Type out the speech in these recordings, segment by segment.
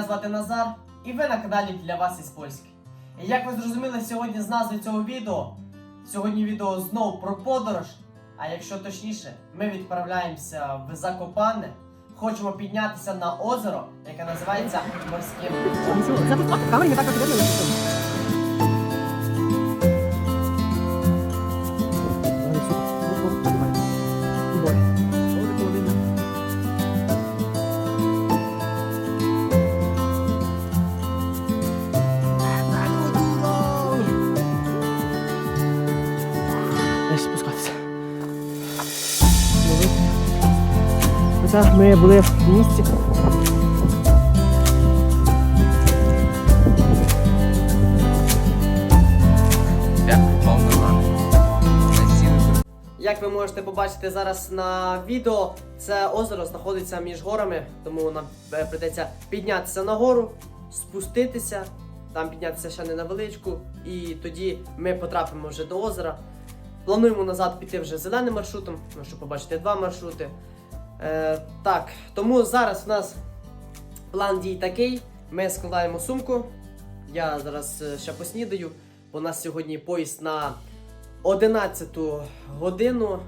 Мене звати Назар, і ви на каналі для вас із Польськи. І як ви зрозуміли сьогодні з назви цього відео, сьогодні відео знову про подорож. А якщо точніше, ми відправляємося в Закопане, хочемо піднятися на озеро, яке називається Морським. Оце ми були в місті. Як ви можете побачити зараз на відео, це озеро знаходиться між горами, тому нам е, прийдеться піднятися на гору, спуститися, там піднятися ще не на величку, і тоді ми потрапимо вже до озера. Плануємо назад піти вже зеленим маршрутом, щоб побачити два маршрути. Е, так, тому зараз у нас план дій такий: ми складаємо сумку. Я зараз е, ще поснідаю, у нас сьогодні поїзд на 11 годину.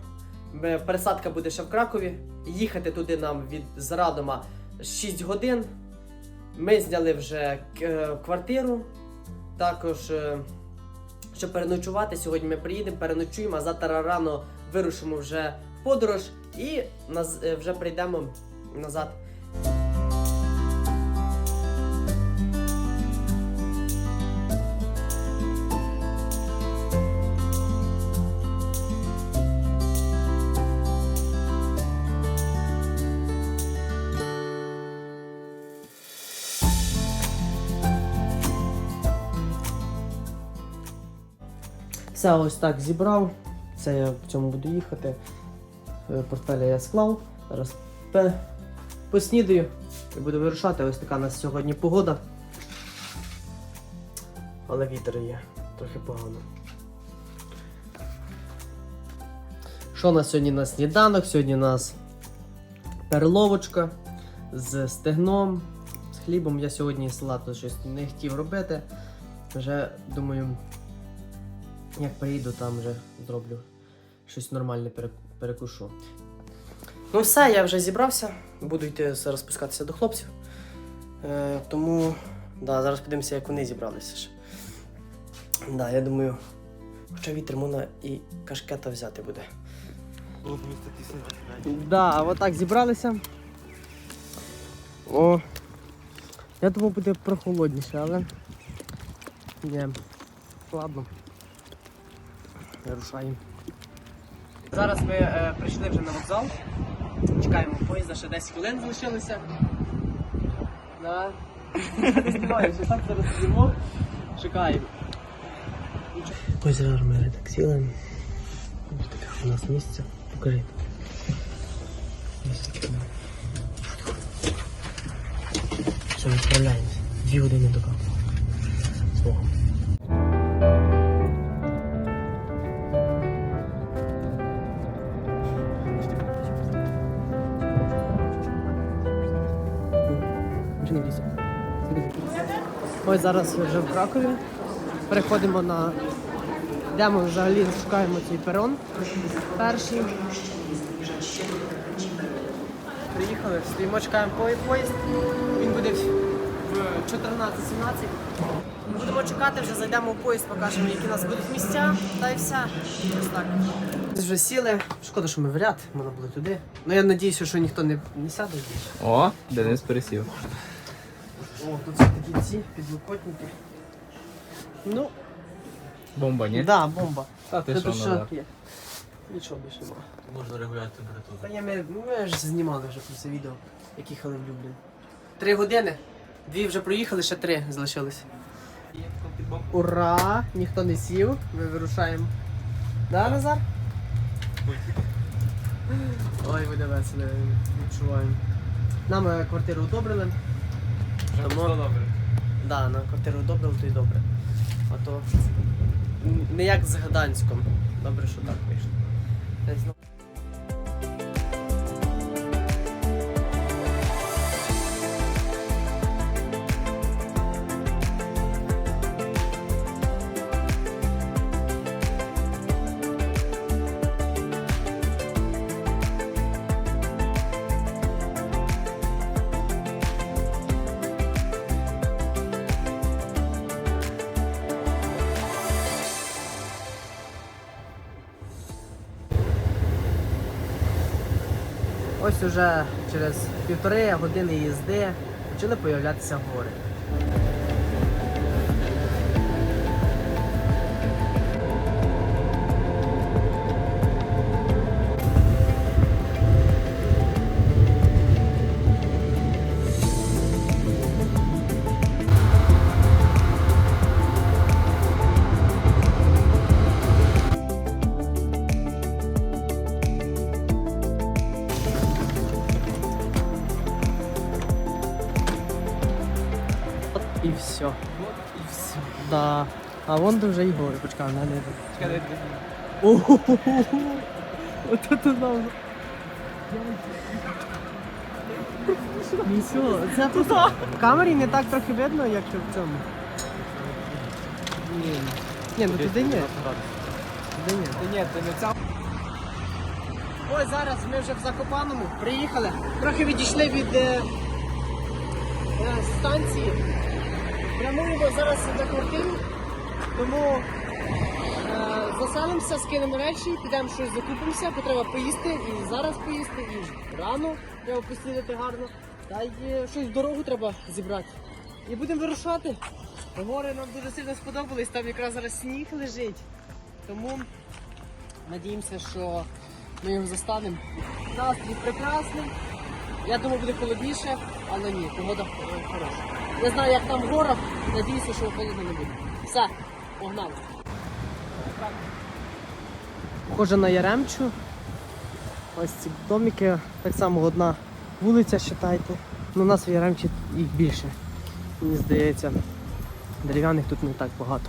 Пересадка буде ще в Кракові. Їхати туди нам від з Радома 6 годин. Ми зняли вже е, квартиру. Також, е, щоб переночувати, сьогодні ми приїдемо, переночуємо, а завтра рано вирушимо вже подорож і е, вже прийдемо назад. Все ось так зібрав. Це я в цьому буду їхати. Е, Портфеля я склав. Зараз поснідаю і буду вирушати. Ось така у нас сьогодні погода. Але вітер є, трохи погано. Що у нас сьогодні на сніданок? Сьогодні у нас перловочка з стегном, з хлібом. Я сьогодні салату щось не хотів робити. Вже думаю, як приїду, там вже зроблю щось нормальне перекушу. Ну все, я вже зібрався. Буду йти зараз спускатися до хлопців. Е, тому да, зараз подивимося, як вони зібралися. ще. Да, я думаю, хоча вітер можна і кашкета взяти буде. Да, а отак зібралися. О. Я думав буде прохолодніше, але. Ні. Ладно. Рушаємо. Зараз ми е, прийшли вже на вокзал. Чекаємо поїзда, ще 10 хвилин залишилося. Да. Не знімаю, що так зараз сидимо. Чекаємо. Ось зараз ми так сіли. Ось таке у нас місце. Покажи. Ось таке. Все, відправляємося. Дві години до капу. Ось зараз вже в Кракові. Переходимо на. Йдемо взагалі, шукаємо цей перон. Перший. Приїхали, стоїмо, чекаємо по- поїзд. Він буде в 14-17. Будемо чекати, вже зайдемо в поїзд, покажемо, які у нас будуть місця, та й все. Ось так. Вже сіли. Шкода, що ми в ряд, можна було туди. Ну я надіюся, що ніхто не, не сяде. О, Денис пересів. О, тут все такі ці підлокотники. Ну, Бомба, ні? да, бомба. Та ти Це що, тут є? Нічого більше немає. Можна регулювати температуру. Та ні, ми, ми ж знімали вже про це відео, як їхали в Люблін. Три години. Дві вже проїхали, ще три залишилось. Ура! Ніхто не сів, ми вирушаємо. Да, Назар? Ой, буде весело, відчуваємо. Нам е, квартиру одобрили. Тому... добре. Да, на квартиру добре, то й добре. А то не як з Гданськом. Добре, що так вийшло. Ось уже через півтори години їзди почали появлятися гори. Все. і все. Да. А вон де вже і гори, почекай, не не. Ого! Ото ти знав. Нічого, це просто в камері не так трохи видно, як в цьому. Ні, ні, ну туди ні. Туди ні. Ні, ти не ця. Ось зараз ми вже в Закопаному приїхали. Трохи відійшли від е, е, станції. Прямуємо зараз на квартиру, тому е, заселимося, скинемо речі, підемо щось закупимося, бо треба поїсти і зараз поїсти, і рано треба поснідати гарно. Та й е, щось в дорогу треба зібрати. І будемо вирушати. Гори нам дуже сильно сподобались, там якраз зараз сніг лежить. Тому надіємося, що ми його застанемо. Настрій прекрасний. Я думаю, буде холодніше, але ні, погода хороша. Не знаю, як там в горах, надіюся, що холодно не буде. Все, погнали. Похоже на Яремчу. Ось ці домики, так само одна вулиця, вважайте. Ну, у нас в Яремчі їх більше. Мені здається, дерев'яних тут не так багато.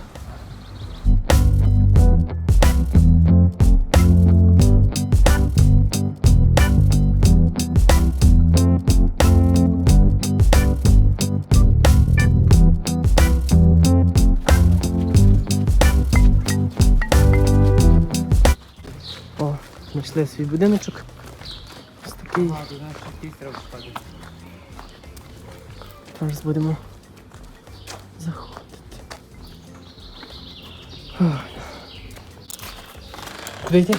Знайшли свій будиночок. Ось такий. Зараз будемо заходити. Куди йти?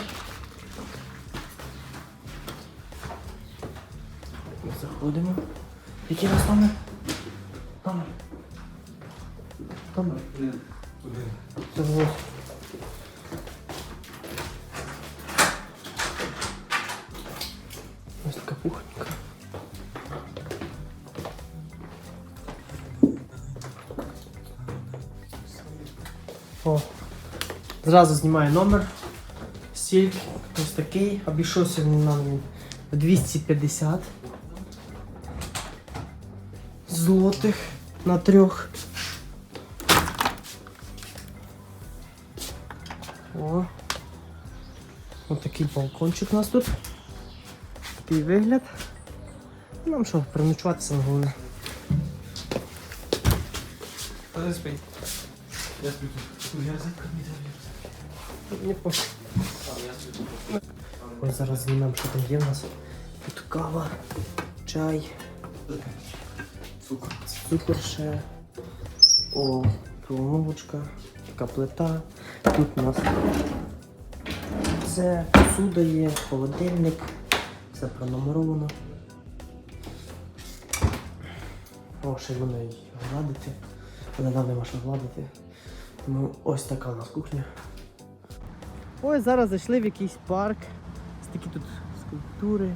Заходимо. У нас? Номер. Ось така кухонька. О, зразу знімаю номер. Стіль ось такий. Обійшовся нам він в 250 злотих на трьох. О. Ось такий балкончик у нас тут. Такий вигляд. Нам що, переночувати саме головне. Не пофіг. Ось зараз знімемо, що там є в нас. Тут кава, чай, Цукор. цукор ще. О, промовочка, така плита. Тут у нас це посуда є, холодильник, все пронумеровано. Ще воно і гладити. Але нам нема що гладити. Тому ось така у нас кухня. Ось зараз зайшли в якийсь парк. Такі тут скульптури.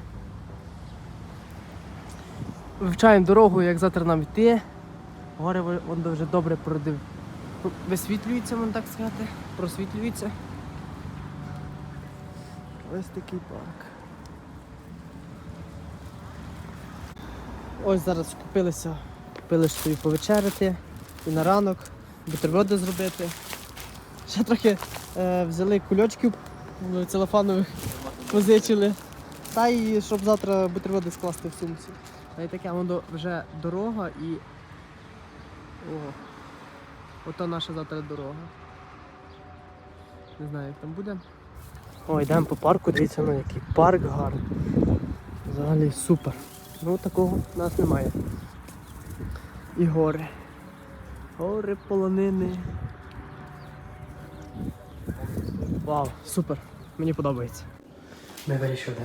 Вивчаємо дорогу, як завтра нам йти. Гори воно вже добре продив. Висвітлюється, можна так сказати. Просвітлюється. Ось такий парк. Ось зараз купилися, купили собі повечеряти і на ранок, бутерброди зробити. Ще трохи е, взяли кульочків е, целофанових, позичили. Та й щоб завтра бутерброди скласти в сумці. Та й таке воно вже дорога і. О, ото наша завтра дорога. Не знаю, як там буде. О, йдемо по парку, дивіться, ну який парк гарний. Взагалі супер. Ну такого в нас немає. І гори. Гори, полонини. Вау, супер. Мені подобається. Ми вирішили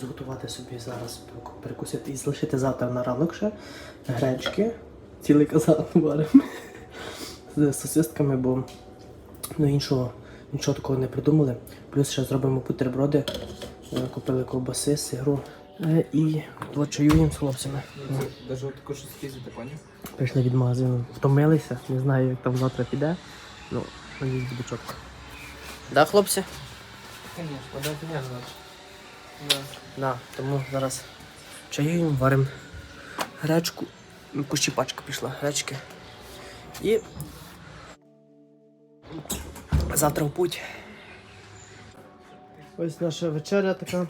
зготувати собі зараз перекусити і залишити завтра на ранок ще гречки. Цілий казан варимо з сосисками, бо ну, іншого, нічого такого не придумали. Плюс ще зробимо бутерброди, Е, купили ковбаси, сиру і от чаюємо з хлопцями. Даже тако щось їздити, поняв? Прийшли від магазину, втомилися, не знаю, як там завтра піде. Ну, надіюсь, буде чітко. Да, хлопці? Конечно, вода не значить. Да. Да, тому зараз чаюємо, варимо гречку. Ну, Почти пачка пішла гречки. І завтра в путь. Ось наша вечеря така.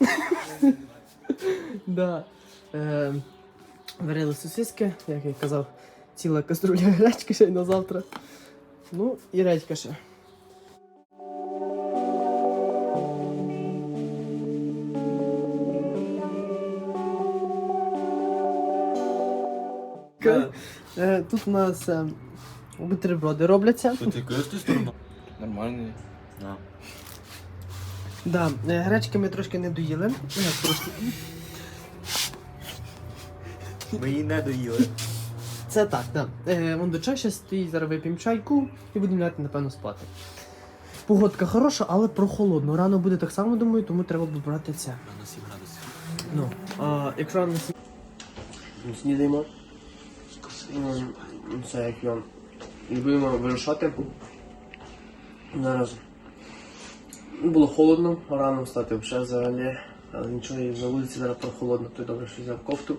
да. Е, варили сосиски, як я казав, ціла каструля гречки ще й на завтра. Ну і редька ще. Е, Тут у нас е, бутерброди робляться. Що ти кажеш ту сторону? Нормальний. Да. Да, е, гречки ми трошки не доїли. Ну, трошки. Ми її не доїли. Це так, да. Е, вон до ще стоїть, зараз вип'ємо чайку і будемо лягати, напевно, спати. Погодка хороша, але прохолодно. Рано буде так само, думаю, тому треба буде брати це. На 7 градусів. Ну, а якщо рано сні... снідаємо. Це як його. І будемо вирушати. Зараз. Було холодно, рано встати взагалі. Але нічого на вулиці зараз прохолодно, то й добре, що взяв кофту.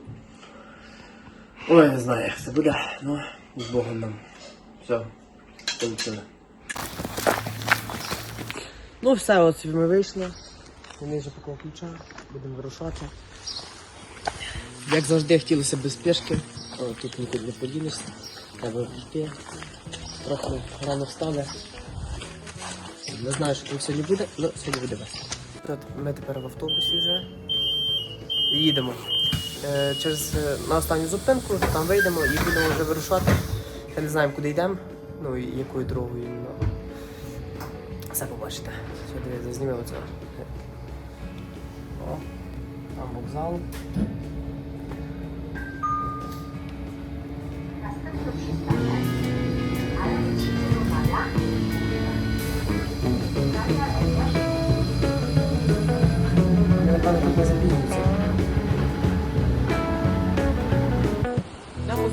Ой, не знаю, як це буде, ну, з Богом нам. Все, полетіли. Ну все, от ми вийшли. Вони вже поки включають, будемо вирушати. Як завжди хотілося без спешки. О, тут нікуди не поділишся. Треба йти. Трохи рано встали. Не знаю, що там сьогодні буде, але сьогодні буде весело. Ми тепер в автобусі вже їдемо. Е, через е, на останню зупинку, там вийдемо і будемо вже вирушати. Ще не знаємо, куди йдемо, ну і якою дорогою. Ну, все побачите. Сьогодні зазнімемо це. О, там вокзал. Я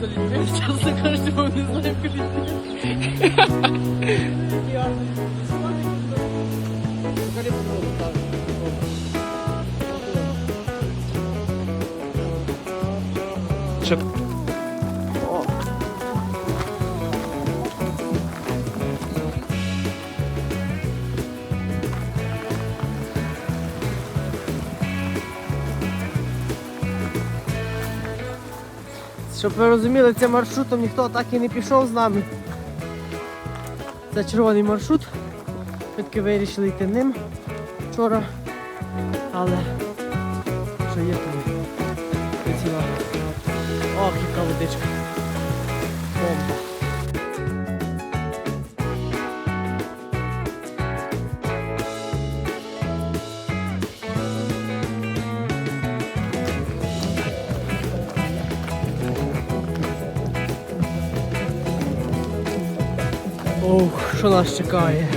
Прямо за людьми, чесно кажучи, бо не знаю, куди Щоб ви розуміли, цим маршрутом ніхто так і не пішов з нами. Це червоний маршрут. Таки вирішили йти ним вчора. Але що є тут. Ох, яка водичка. Ох, що нас чекає.